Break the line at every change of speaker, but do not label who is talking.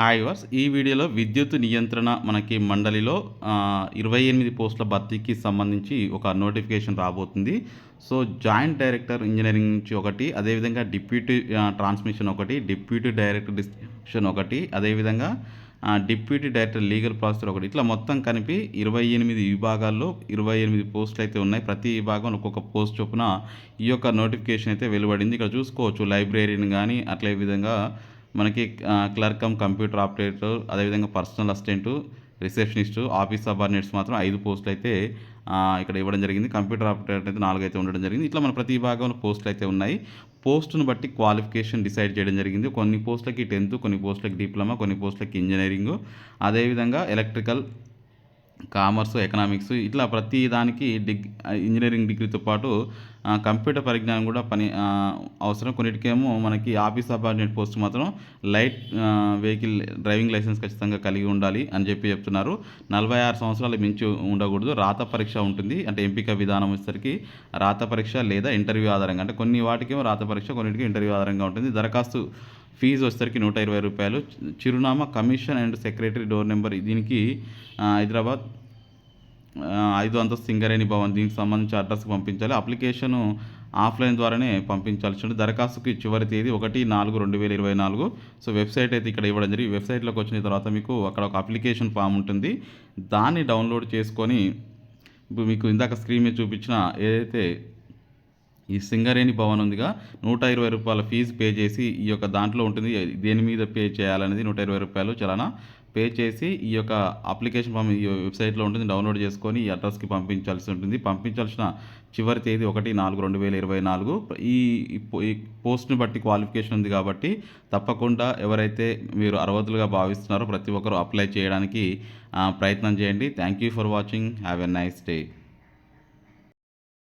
Hi verse ఈ వీడియోలో విద్యుత్ నియంత్రణ మనకి మండలిలో ఇరవై ఎనిమిది పోస్టుల భర్తీకి సంబంధించి ఒక నోటిఫికేషన్ రాబోతుంది. సో జాయింట్ డైరెక్టర్ ఇంజనీరింగ్ నుంచి ఒకటి అదేవిధంగా డిప్యూటీ ట్రాన్స్మిషన్ ఒకటి డిప్యూటీ డైరెక్టర్ డిస్ట్రిబ్యూషన్ ఒకటి అదేవిధంగా డిప్యూటీ డైరెక్టర్ లీగల్ ప్రాసెసర్ ఒకటి. ఇట్లా మొత్తం కలిపి ఇరవై ఎనిమిది విభాగాల్లో ఇరవై ఎనిమిది పోస్టులు అయితే ఉన్నాయి. ప్రతి విభాగం ఒక్కొక్క పోస్ట్ చొప్పున ఈ యొక్క నోటిఫికేషన్ అయితే వెలువడింది. ఇక్కడ చూసుకోవచ్చు లైబ్రరీని కానీ అట్లే విధంగా మనకి క్లర్క్ కమ్ కంప్యూటర్ ఆపరేటర్ అదేవిధంగా personal assistant receptionist office subordinates మాత్రం ఐదు పోస్టులు అయితే ఇక్కడ ఇవ్వడం జరిగింది. కంప్యూటర్ ఆపరేటర్ అయితే నాలుగు అయితే ఉండడం జరిగింది. ఇట్లా మన ప్రతి విభాగంలో పోస్టులు అయితే ఉన్నాయి. పోస్టును బట్టి క్వాలిఫికేషన్ డిసైడ్ చేయడం జరిగింది. కొన్ని పోస్టులకి టెన్త్ కొన్ని పోస్టులకి డిప్లొమా కొన్ని పోస్టులకి ఇంజనీరింగ్. అదేవిధంగా ఎలక్ట్రికల్ కామర్స్ ఎకనామిక్స్ ఇట్లా ప్రతి దానికి డిగ్ ఇంజనీరింగ్ డిగ్రీతో పాటు కంప్యూటర్ పరిజ్ఞానం కూడా పని అవసరం. కొన్నిటికేమో మనకి ఆఫీస్ సబార్డినేట్ పోస్ట్ మాత్రం లైట్ వెహికల్ డ్రైవింగ్ లైసెన్స్ ఖచ్చితంగా కలిగి ఉండాలి అని చెప్పి చెప్తున్నారు. నలభై ఆరు సంవత్సరాలు మించి ఉండకూడదు. రాత పరీక్ష ఉంటుంది. అంటే ఎంపిక విధానం వచ్చేసరికి రాత పరీక్ష లేదా ఇంటర్వ్యూ ఆధారంగా. అంటే కొన్ని వాటికేమో రాత పరీక్ష కొన్నిటికి ఇంటర్వ్యూ ఆధారంగా ఉంటుంది. దరఖాస్తు ఫీజు వచ్చేసరికి నూట ఇరవై రూపాయలు. చిరునామా commission and secretary door number దీనికి హైదరాబాద్ ఐదు అంతస్తు సింగరేణి భవన్ దీనికి సంబంధించి అడ్రస్కి పంపించాలి. అప్లికేషన్ ఆఫ్లైన్ ద్వారానే పంపించాల్సి దరఖాస్తుకి చివరి తేదీ ఒకటి నాలుగు రెండు వేల ఇరవై నాలుగు. సో వెబ్సైట్ అయితే ఇక్కడ ఇవ్వడం జరిగింది. వెబ్సైట్లోకి వచ్చిన తర్వాత మీకు అక్కడ ఒక అప్లికేషన్ ఫామ్ ఉంటుంది. దాన్ని డౌన్లోడ్ చేసుకొని ఇప్పుడు మీకు ఇందాక స్క్రీన్ మీద చూపించిన ఏదైతే ఈ సింగరేణి భవన్ ఉందిగా. నూట ఇరవై రూపాయల ఫీజు పే చేసి ఈ యొక్క దాంట్లో ఉంటుంది. దేని మీద పే చేయాలనేది నూట ఇరవై రూపాయలు చలానా. పే చేసి ఈ యొక్క అప్లికేషన్ ఫామ్ ఈ వెబ్సైట్లో ఉంటుంది. డౌన్లోడ్ చేసుకొని ఈ అడ్రస్కి పంపించాల్సి ఉంటుంది. పంపించాల్సిన చివరి తేదీ ఒకటి నాలుగు రెండు వేల ఇరవై నాలుగు. ఈ పో- ఈ పోస్ట్ని బట్టి క్వాలిఫికేషన్ ఉంది కాబట్టి తప్పకుండా ఎవరైతే మీరు అర్హతలుగా భావిస్తున్నారో ప్రతి ఒక్కరూ అప్లై చేయడానికి ప్రయత్నం చేయండి. Thank you for watching. Have a nice day.